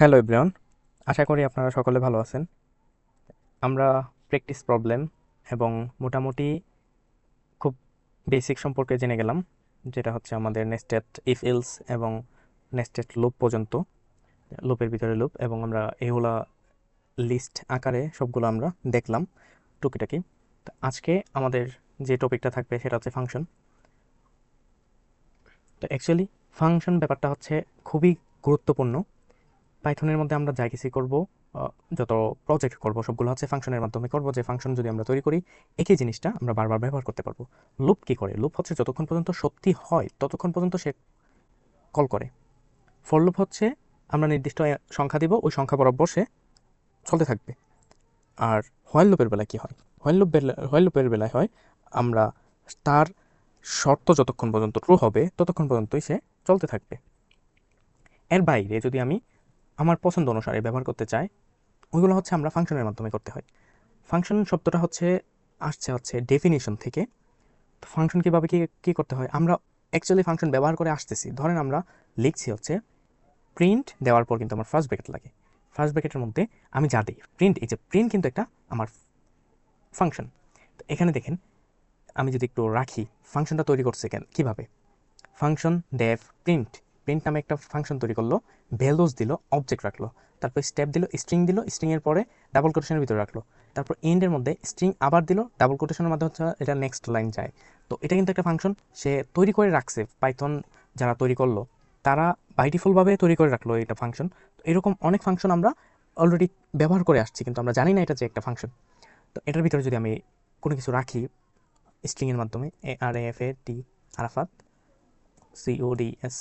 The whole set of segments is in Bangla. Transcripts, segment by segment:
হ্যালো ইব্রিয়ন আশা করি আপনারা সকলে ভালো আছেন। আমরা প্র্যাকটিস প্রবলেম এবং মোটামুটি খুব বেসিক সম্পর্কে জেনে গেলাম, যেটা হচ্ছে আমাদের নেস্টেড ইফ ইলস এবং নেস্টেড লুপ পর্যন্ত লুপের ভিতরে লুপ এবং আমরা এগুলা লিস্ট আকারে সবগুলো আমরা দেখলাম টুকিটাকি। আজকে আমাদের যে টপিকটা থাকবে সেটা হচ্ছে ফাংশন তো অ্যাকচুয়ালি ফাংশন ব্যাপারটা হচ্ছে খুবই গুরুত্বপূর্ণ। পাইথনের মধ্যে আমরা যাই কিছু করব যত প্রজেক্ট করব, সবগুলো হচ্ছে ফাংশনের মাধ্যমে করব। যে ফাংশন যদি আমরা তৈরি করি, একই জিনিসটা আমরা বারবার ব্যবহার করতে পারব। লুপ কি করে? লুপ হচ্ছে যতক্ষণ পর্যন্ত সত্যি হয়, ততক্ষণ পর্যন্ত সে কল করে। ফর লুপ হচ্ছে আমরা নির্দিষ্ট সংখ্যা দিব, ওই সংখ্যা বরাবর সে চলতে থাকবে। আর হোয়াইল লুপের বেলায় কি হয়? হোয়াইল লুপ হোয়াইল লুপের বেলায় হয়, আমরা তার শর্ত যতক্ষণ পর্যন্ত ট্রু হবে, ততক্ষণ পর্যন্তই সে চলতে থাকবে। এর বাইরে যদি আমি আমার পছন্দ অনুসারে ব্যবহার করতে চাই ওইগুলো হচ্ছে আমরা ফাংশনের মাধ্যমে করতে হয়। ফাংশন শব্দটা হচ্ছে, আসছে হচ্ছে ডেফিনেশন থেকে। তো ফাংশন কীভাবে কী কী করতে হয়? আমরা অ্যাকচুয়ালি ফাংশন ব্যবহার করে আসতেছি। ধরেন আমরা লিখছি হচ্ছে প্রিন্ট দেওয়ার পর কিন্তু আমার ফার্স্ট ব্র্যাকেট লাগে। ফার্স্ট ব্র্যাকেটের মধ্যে আমি যা দিই প্রিন্ট এই যে প্রিন্ট কিন্তু একটা আমার ফাংশন তো এখানে দেখেন, আমি যদি একটু রাখি ফাংশনটা তৈরি করছে কেন, কীভাবে? ফাংশন ডেভ প্রিন্ট প্রিন্ট নামে একটা ফাংশন তৈরি করল ভ্যালুস দিল অবজেক্ট রাখল, তারপর স্টেপ দিল স্ট্রিং দিল স্ট্রিংয়ের পরে ডাবল কোটেশনের ভিতরে রাখল, তারপর এন্ডের মধ্যে স্ট্রিং আবার দিল ডাবল কোটেশনের মাধ্যমে হচ্ছে এটা নেক্সট লাইন যায়। তো এটা কিন্তু একটা ফাংশন সে তৈরি করে রাখছে পাইথন যারা তৈরি করল, তারা বাই ডিফল্টভাবে তৈরি করে রাখল এটা ফাংশন তো এরকম অনেক ফাংশন আমরা অলরেডি ব্যবহার করে আসছি, কিন্তু আমরা জানি না এটা যে একটা ফাংশন তো এটার ভিতরে যদি আমি কোনো কিছু রাখি স্ট্রিংয়ের মাধ্যমে A R F A T Arafat COD S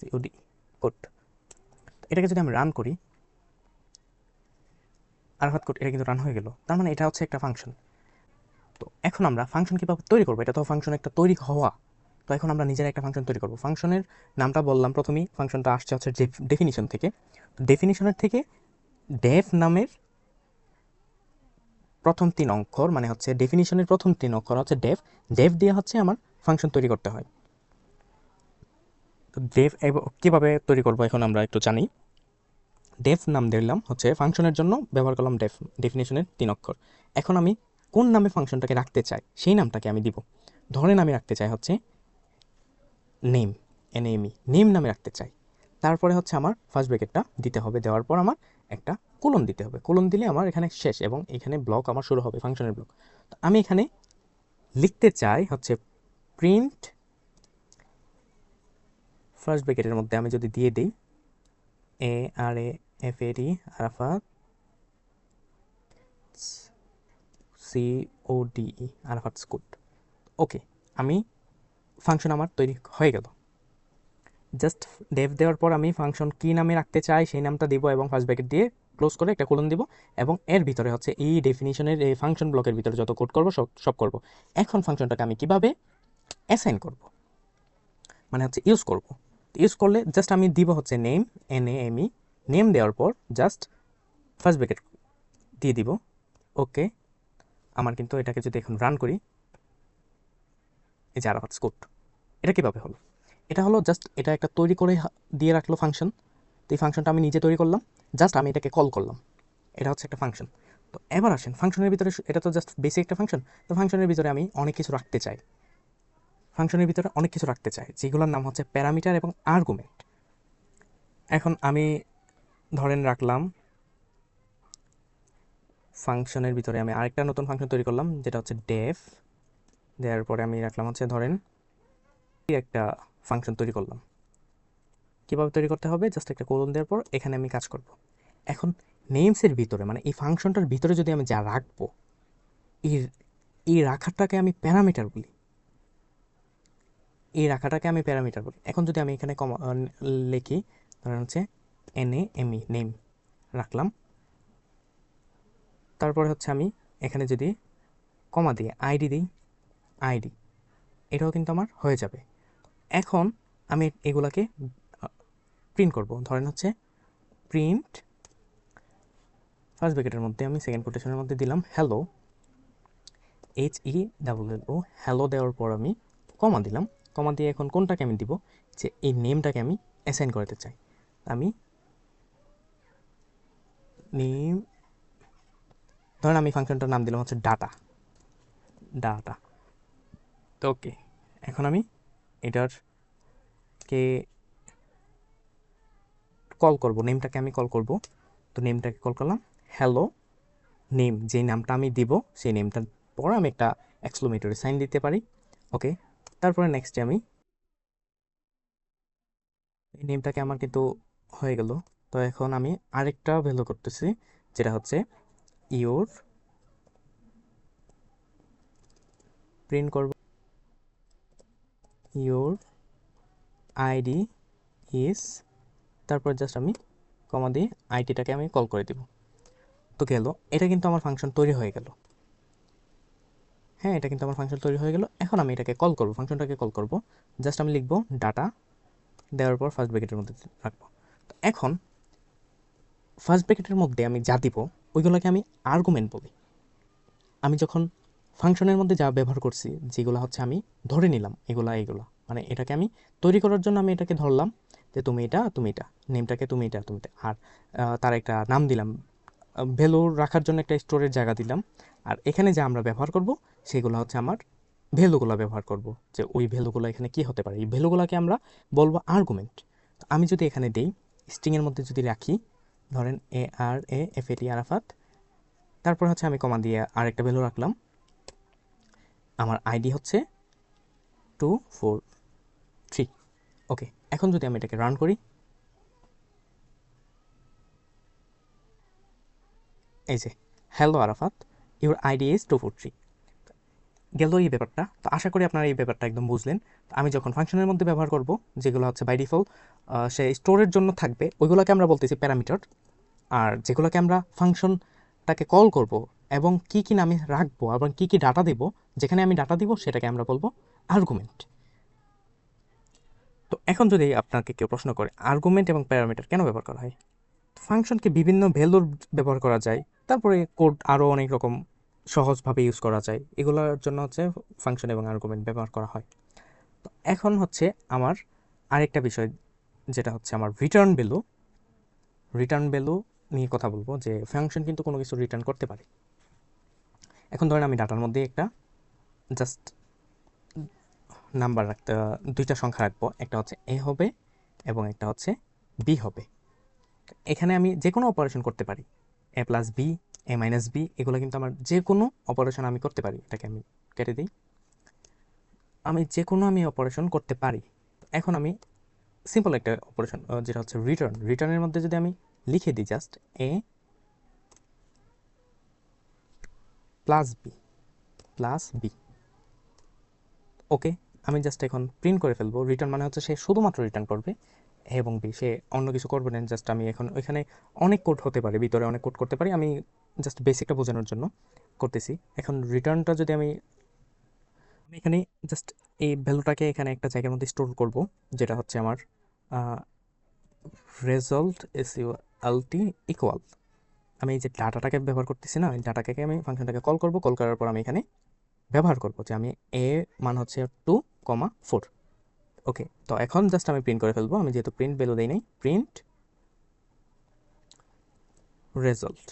COD code এটাকে যদি আমি রান করি, আর আরাফাত কোড এটা কিন্তু রান হয়ে গেল, তার মানে এটা হচ্ছে একটা ফাংশন তো এখন আমরা ফাংশন কীভাবে তৈরি করব? এটা তো ফাংশন একটা তৈরি হওয়া। তো এখন আমরা নিজেরা একটা ফাংশন তৈরি করব। ফাংশনের নামটা বললাম প্রথমেই ফাংশনটা আসছে হচ্ছে ডেফিনিশন থেকে। ডেফিনিশনের থেকে ডেফ নামের প্রথম তিন অক্ষর মানে হচ্ছে ডেফিনিশনের প্রথম তিন অক্ষর হচ্ছে ডেফ ডেফ দিয়ে হচ্ছে আমার ফাংশন তৈরি করতে হয়। তো ডেফ কীভাবে তৈরি করব এখন আমরা একটু জানি। ডেফ নাম দিলাম হচ্ছে ফাংশনের জন্য ব্যবহার করলাম ডেফ ডেফিনেশনের তিন অক্ষর। এখন আমি কোন নামে ফাংশনটাকে রাখতে চাই, সেই নামটাকে আমি দিব। ধরেন আমি রাখতে চাই হচ্ছে নেম এনএমই নেম নামে রাখতে চাই। তারপরে হচ্ছে আমার ফার্স্ট ব্র্যাকেটটা দিতে হবে, দেওয়ার পর আমার একটা কোলন দিতে হবে। কোলন দিলে আমার এখানে শেষ এবং এখানে ব্লক আমার শুরু হবে, ফাংশনের ব্লক তো আমি এখানে লিখতে চাই হচ্ছে প্রিন্ট ফার্স্ট ব্র্যাকেটের মধ্যে আমি যদি দিয়ে দিই A R A F A D Arafat C O D E Arafat scoot okay আমি ফাংশন আমার তৈরি হয়ে গেল। জাস্ট ডেভ দেওয়ার পর আমি ফাংশন কী নামে রাখতে চাই সেই নামটা দিব এবং ফার্স্ট ব্র্যাকেট দিয়ে ক্লোজ করে একটা কোলন দিব এবং এর ভিতরে হচ্ছে এই ডেফিনিশনের এই ফাংশন ব্লকের ভিতরে যত কোড করব সব সব করব। এখন ফাংশনটাকে আমি কীভাবে অ্যাসাইন করব? মানে হচ্ছে ইউজ করব। ইউজ করলে জাস্ট আমি দিব হচ্ছে name N A M E name দেওয়ার পর জাস্ট ফার্স্ট ব্র্যাকেট দিয়ে দিব ওকে আমার কিন্তু এটাকে যদি এখন রান করি, এই যে আরাফাত স্কুট এটা কীভাবে হলো? এটা হলো জাস্ট এটা একটা তৈরি করে দিয়ে রাখল ফাংশন তো এই ফাংশনটা আমি নিজে তৈরি করলাম জাস্ট আমি এটাকে কল করলাম, এটা হচ্ছে একটা ফাংশন তো এবার আসেন ফাংশনের ভিতরে এটা তো জাস্ট বেসিক একটা ফাংশন তো ফাংশনের ভিতরে আমি অনেক কিছু রাখতে চাই ফাংশনের ভিতরে অনেক কিছু রাখতে চাই যেগুলোর নাম হচ্ছে প্যারামিটার এবং আর্গুমেন্ট। এখন আমি ধরেন রাখলাম, ফাংশনের ভিতরে আমি আরেকটা নতুন ফাংশন তৈরি করলাম, যেটা হচ্ছে ডেফ দেওয়ার পরে আমি রাখলাম হচ্ছে ধরেন একটা ফাংশন তৈরি করলাম। কীভাবে তৈরি করতে হবে? জাস্ট একটা কোলন দেওয়ার পর এখানে আমি কাজ করব। এখন নেমসের ভিতরে মানে এই ফাংশনটার ভিতরে যদি আমি যা রাখব এই এই রাখাটাকে আমি প্যারামিটার বলি। এই রাখাটাকে আমি প্যারামিটার বলি। এখন যদি আমি এখানে কমা লিখি, ধরেন হচ্ছে N A M E name রাখলাম। তারপরে হচ্ছে আমি এখানে যদি কমা দিয়ে আইডি দিই আইডি এটাও কিন্তু আমার হয়ে যাবে। এখন আমি এগুলাকে প্রিন্ট করব। ধরেন হচ্ছে প্রিন্ট ফার্স্ট ব্র্যাকেটের মধ্যে আমি সেকেন্ড কোটেশনের মধ্যে দিলাম hello H E double O hello দেওয়ার পর আমি কমা দিলাম। কমা দিয়ে এখন কোনটাকে আমি দিব? যে এই নেমটাকে আমি অ্যাসাইন করতে চাই। আমি নেম ধরেন আমি ফাংশনটার নাম দিলাম হচ্ছে ডাটা ডাটা তো ওকে, এখন আমি এটার কে কল করব নেমটাকে আমি কল করব। তো নেমটাকে কল করলাম হ্যালো নেম যেই নামটা আমি দিব, সেই নেমটার পর আমি একটা এক্সক্লোমেটরি সাইন দিতে পারি। ওকে তারপরে নেক্সটে আমি এই নেমটাকে আমার কিন্তু হয়ে গেল। তো এখন আমি আরেকটা ভ্যালু করতেছি, যেটা হচ্ছে ইওর প্রিন্ট করব। ইওর আইডি ইজ তারপর জাস্ট আমি কমা দিয়ে আইডিটাকে আমি কল করে দিব। তো গেল, এটা কিন্তু আমার ফাংশন তৈরি হয়ে গেল। হ্যাঁ এটা কিন্তু আমার ফাংশন তৈরি হয়ে গেল। এখন আমি এটাকে কল করব ফাংশনটাকে কল করব। জাস্ট আমি লিখব ডাটা দেওয়ার পর ফার্স্ট ব্র্যাকেটের মধ্যে রাখব। তো এখন ফার্স্ট ব্র্যাকেটের মধ্যে আমি যা দিব, ওইগুলোকে আমি আর্গুমেন্ট বলি। আমি যখন ফাংশনের মধ্যে যা ব্যবহার করছি, যেগুলো হচ্ছে আমি ধরে নিলাম, এগুলা এইগুলা মানে এটাকে আমি তৈরি করার জন্য আমি এটাকে ধরলাম যে তুমি এটা তুমি এটা। নেমটাকে তুমি এটা তুমি এটা। আর তার একটা নাম দিলাম। ভ্যালু রাখার জন্য একটা স্টোরের জায়গা দিলাম। আর এখানে যা আমরা ব্যবহার করব সেগুলো হচ্ছে আমার ভ্যালুগুলো ব্যবহার করব। যে ওই ভ্যালুগুলো এখানে কি হতে পারে? এই ভ্যালুগুলোকে আমরা বলব আর্গুমেন্ট তো আমি যদি এখানে দেই স্ট্রিংয়ের মধ্যে যদি রাখি, ধরেন এ R A F A T Arafat, তারপর হচ্ছে আমি কমা দিয়ে আরেকটা ভ্যালু রাখলাম। আমার আইডি হচ্ছে টু ফোর থ্রি ওকে এখন যদি আমি এটাকে রান করি, এই যে hello Arafat your ID is two four three গেল এই ব্যাপারটা। তো আশা করি আপনারা এই ব্যাপারটা একদম বুঝলেন। আমি যখন ফাংশনের মধ্যে ব্যবহার করব, যেগুলো হচ্ছে বাই ডিফল্ট সে স্টোরের জন্য থাকবে, ওইগুলোকে আমরা বলতেছি প্যারামিটার আর যেগুলোকে আমরা ফাংশনটাকে কল করব এবং কি কি নামে রাখব এবং কি কি ডাটা দেব, যেখানে আমি ডাটা দিব সেটাকে আমরা বলব আর্গুমেন্ট তো এখন যদি আপনাকে কেউ প্রশ্ন করে আর্গুমেন্ট এবং প্যারামিটার কেন ব্যবহার করা হয়? ফাংশনকে বিভিন্ন ভ্যালুর ব্যবহার করা যায়। তারপরে কোড আরও অনেক রকম সহজভাবে ইউজ করা যায়। এগুলোর জন্য হচ্ছে ফাংশন এবং আর্গুমেন্ট ব্যবহার করা হয়। তো এখন হচ্ছে আমার আরেকটা বিষয়, যেটা হচ্ছে আমার রিটার্ন ভ্যালু রিটার্ন ভ্যালু নিয়ে কথা বলব যে ফাংশন কিন্তু কোনো কিছু রিটার্ন করতে পারে। এখন ধরেন আমি ডাটার মধ্যে একটা জাস্ট নাম্বার রাখতে, দুইটা সংখ্যা রাখব। একটা হচ্ছে এ হবে এবং একটা হচ্ছে বি হবে। এখানে আমি যে কোনো অপারেশন করতে পারি। A plus B A minus B এগুলো কিন্তু আমার যে কোনো অপারেশন আমি করতে পারি। এটাকে আমি কেটে দিই। আমি যে কোনো আমি অপারেশন করতে পারি। এখন আমি সিম্পল একটা অপারেশন যেটা হচ্ছে রিটার্ন রিটার্নের মধ্যে যদি আমি লিখে দিই just A plus B plus B okay আমি জাস্ট এখন প্রিন্ট করে ফেলব। রিটার্ন মানে হচ্ছে সে শুধুমাত্র রিটার্ন করবে। এবং বি সে অন্য কিছু করবে না জাস্ট আমি এখন ওইখানে অনেক কোড হতে পারে, ভিতরে অনেক কোড করতে পারি, আমি জাস্ট বেসিকটা বোঝানোর জন্য করতেছি। এখন রিটার্নটা যদি আমি আমি এখানে জাস্ট এই ভ্যালুটাকে এখানে একটা জায়গার মধ্যে স্টোর করব, যেটা হচ্ছে আমার result S U LT equal আমি এই যে ডাটাটাকে ব্যবহার করতেছি না, এই ডাটাকে আমি ফাংশনটাকে কল করব কল করার পর আমি এখানে ব্যবহার করব, যে আমি এ মান হচ্ছে টু কমা ফোর ওকে তো এখন জাস্ট আমি প্রিন্ট করে ফেলব। আমি যেহেতু প্রিন্ট ভ্যালু দেই নাই প্রিন্ট রেজাল্ট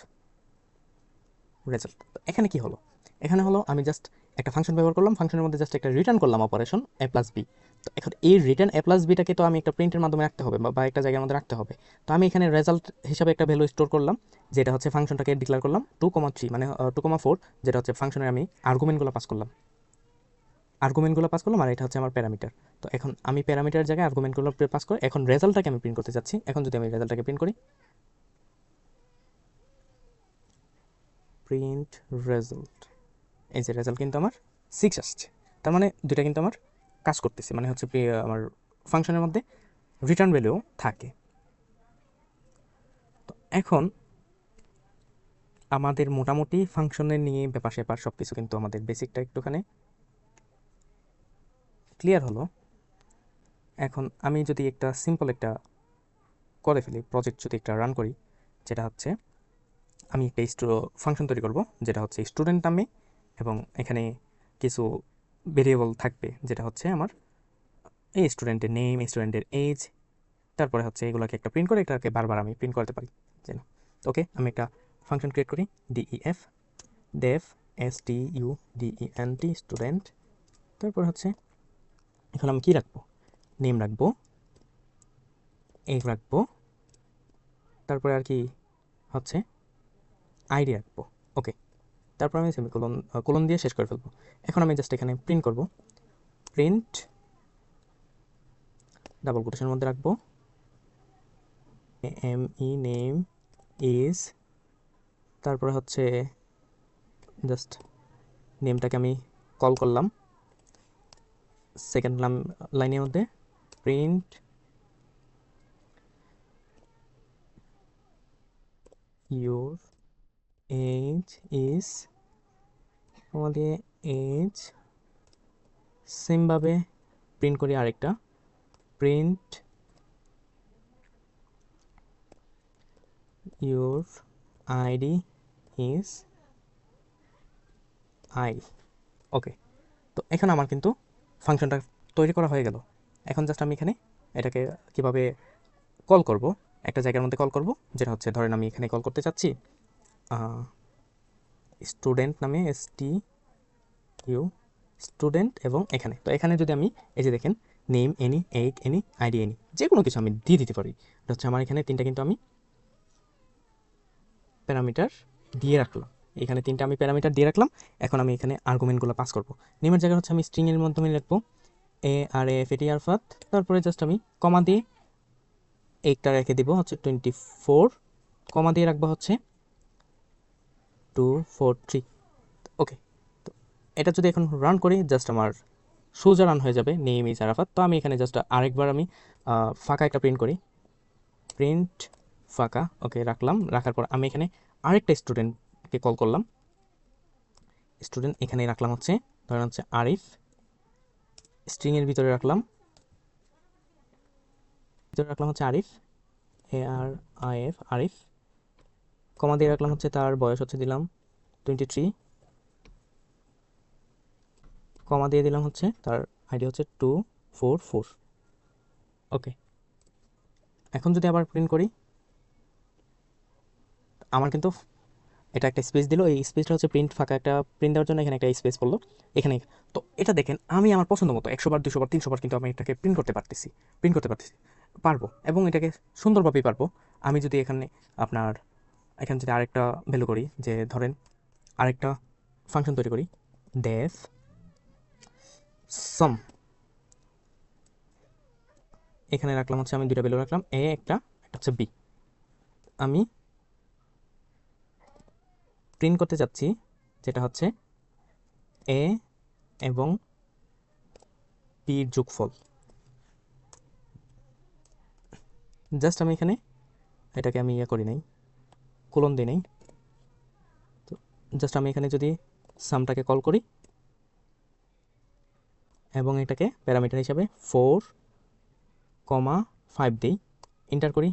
রেজাল্ট এখানে কি হলো? এখানে হলো আমি জাস্ট একটা ফাংশন ব্যবহার করলাম ফাংশনের মধ্যে জাস্ট একটা রিটার্ন করলাম অপারেশন এ প্লাস বি তো এখন এই রিটার্ন এ প্লাস বিটাকে তো আমি একটা প্রিন্টের মাধ্যমে রাখতে হবে বা- একটা জায়গার মধ্যে রাখতে হবে। তো আমি এখানে রেজাল্ট হিসাবে একটা ভ্যালু স্টোর করলাম, যেটা হচ্ছে ফাংশনটাকে ডিক্লেয়ার করলাম টু কমা থ্রি মানে টু কমা ফোর যেটা হচ্ছে ফাংশনের আমি আর্গুমেন্টগুলো পাস করলাম। আর্গুমেন্টগুলো পাস করলাম আর এটা হচ্ছে আমার প্যারামিটার তো এখন আমি প্যারামিটার জায়গায় আর্গুমেন্টগুলো পাস করে এখন রেজাল্টটাকে আমি প্রিন্ট করতে যাচ্ছি। এখন যদি আমি রেজাল্টটাকে প্রিন্ট করি প্রিন্ট রেজাল্ট এই যে রেজাল্ট কিন্তু আমার সিক্স আসছে। তার মানে দুইটা কিন্তু আমার কাজ করতেছে। মানে হচ্ছে আমার ফাংশনের মধ্যে রিটার্ন ভ্যালু থাকে। তো এখন আমাদের মোটামুটি ফাংশনের নিয়ে ব্যাপার স্যাপার সব কিছু কিন্তু আমাদের বেসিকটা একটুখানি ক্লিয়ার হলো, এখন আমি যদি একটা সিম্পল একটা করে ফেলি প্রজেক্ট যদি একটা রান করি, যেটা হচ্ছে আমি একটা ফাংশন তৈরি করব, যেটা হচ্ছে স্টুডেন্ট নামে এবং এখানে কিছু ভেরিয়েবল থাকবে, যেটা হচ্ছে আমার এই স্টুডেন্টের নেম স্টুডেন্টের এজ তারপরে হচ্ছে এগুলোকে একটা প্রিন্ট করে এটাকে বারবার আমি প্রিন্ট করতে পারি, যে না। ওকে আমি একটা ফাংশন ক্রিয়েট করি DEF def S T U DEN T student তারপর হচ্ছে এখন আমি কি রাখব? নেম রাখব। এগ রাখব। তারপরে আর কি হচ্ছে? আইডি রাখব। ওকে তারপর আমি সেমি সেমিকোলন কোলন দিয়ে শেষ করে ফেলব। এখন আমি জাস্ট এখানে প্রিন্ট করব। প্রিন্ট ডাবল কোটেশনের মধ্যে রাখব। এম ই নেম ইজ তারপরে হচ্ছে জাস্ট নেমটাকে আমি কল করলাম। সেকেন্ড লাইনের মধ্যে প্রিন্ট your age is, আমাদের এজ সেমভাবে প্রিন্ট করি আরেকটা print your ID is I okay তো এখন আমার কিন্তু ফাংশনটা তৈরি করা হয়ে গেল। এখন জাস্ট আমি এখানে এটাকে কীভাবে কল করব? একটা জায়গার মধ্যে কল করব, যেটা হচ্ছে ধরেন আমি এখানে কল করতে চাচ্ছি স্টুডেন্ট নামে এস টি ইউ স্টুডেন্ট এবং এখানে। তো এখানে যদি আমি এই যে দেখেন name any eight any ID any যে কোনো কিছু আমি দিয়ে দিতে পারি। এটা হচ্ছে আমার এখানে তিনটা কিন্তু আমি প্যারামিটার দিয়ে রাখলাম। এখানে তিনটা আমি প্যারামিটার দিয়ে রাখলাম। এখন আমি এখানে আর্গুমেন্টগুলো পাস করব। নেমের জায়গা হচ্ছে আমি স্ট্রিংয়ের মাধ্যমে লিখব এ আর এফ এটি আর ফাত তারপরে জাস্ট আমি কমা দিয়ে এইটটা রেখে দিব হচ্ছে টোয়েন্টি ফোর কমা দিয়ে রাখব হচ্ছে টু ফোর থ্রি ওকে তো এটা যদি এখন রান করি জাস্ট আমার সোজা রান হয়ে যাবে নেম ইজ আরাফাত। তো আমি এখানে জাস্ট আরেকবার আমি ফাঁকা একটা প্রিন্ট করি। প্রিন্ট ফাঁকা ওকে রাখলাম। রাখার পর আমি এখানে আরেকটা স্টুডেন্টকে কল করলাম। স্টুডেন্ট এখানে রাখলাম হচ্ছে। ধরেন হচ্ছে আরিফ স্ট্রিংয়ের ভিতরে রাখলাম। ভিতরে রাখলাম হচ্ছে Arif A R I F Arif comma দিয়ে রাখলাম হচ্ছে তার বয়স হচ্ছে দিলাম টোয়েন্টি থ্রি কমা দিয়ে দিলাম হচ্ছে তার আইডি হচ্ছে টু ফোর ফোর ওকে এখন যদি আবার প্রিন্ট করি, আমার কিন্তু এটা একটা স্পেস দিল, এই স্পেসটা হচ্ছে প্রিন্ট ফাঁকা একটা প্রিন্ট দেওয়ার জন্য এখানে একটা স্পেস পড়ল, এখানে। তো এটা দেখেন, আমি আমার পছন্দ মতো একশো বার, দুশো বার, তিনশো বার কিন্তু আমি এটাকে প্রিন্ট করতে পারতেছি প্রিন্ট করতে পারতেছি, পারব এবং এটাকে সুন্দরভাবেই পারব। আমি যদি এখানে আপনার, এখানে যদি আরেকটা ভ্যালু করি, যে ধরেন আরেকটা ফাংশন তৈরি করি ডেফ সম এখানে রাখলাম হচ্ছে আমি দুটা ভ্যালু রাখলাম এ একটা একটা হচ্ছে বি আমি প্রিন্ট করতে চাচ্ছি, যেটা হচ্ছে এ এবং পির যোগফল। জাস্ট আমি এখানে এটাকে আমি ইয়ে করি নাই কোলন দিই নাই। তো জাস্ট আমি এখানে যদি সামটাকে কল করি, এবং এটাকে প্যারামিটার হিসাবে ফোর কমা ফাইভ দিই এন্টার করি।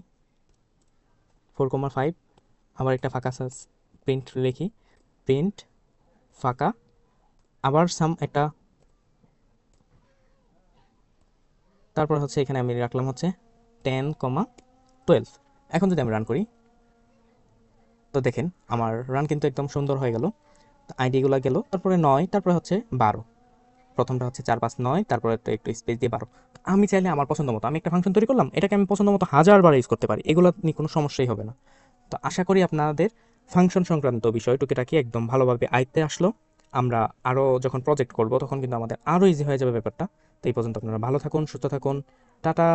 ফোর কমা ফাইভ আবার একটা ফাঁকা প্রিন্ট লিখি প্রিন্ট ফাঁকা। আবার সাম একটা তারপর হচ্ছে এখানে আমি রাখলাম হচ্ছে টেন কমা টুয়েলভ এখন যদি আমি রান করি, তো দেখেন আমার রান কিন্তু একদম সুন্দর হয়ে গেল। আইডিগুলো গেল তারপরে নয়, তারপরে হচ্ছে বারো। প্রথমটা হচ্ছে চার পাঁচ নয়, তারপরে তো একটু স্পেস দিয়ে বারো। আমি চাইলে আমার পছন্দ মতো, আমি একটা ফাংশন তৈরি করলাম, এটাকে আমি পছন্দ মতো হাজারবার ইউজ করতে পারি, এগুলো নিয়ে কোনো সমস্যাই হবে না। তো আশা করি আপনাদের ফাংশন সংক্রান্ত বিষয় টুকিটাকি একদম ভালোভাবে আয়ত্তে আসলো। আমরা আরও যখন প্রজেক্ট করব, তখন কিন্তু আমাদের আরও ইজি হয়ে যাবে ব্যাপারটা। তো এই পর্যন্ত আপনারা ভালো থাকুন, সুস্থ থাকুন। টাটা!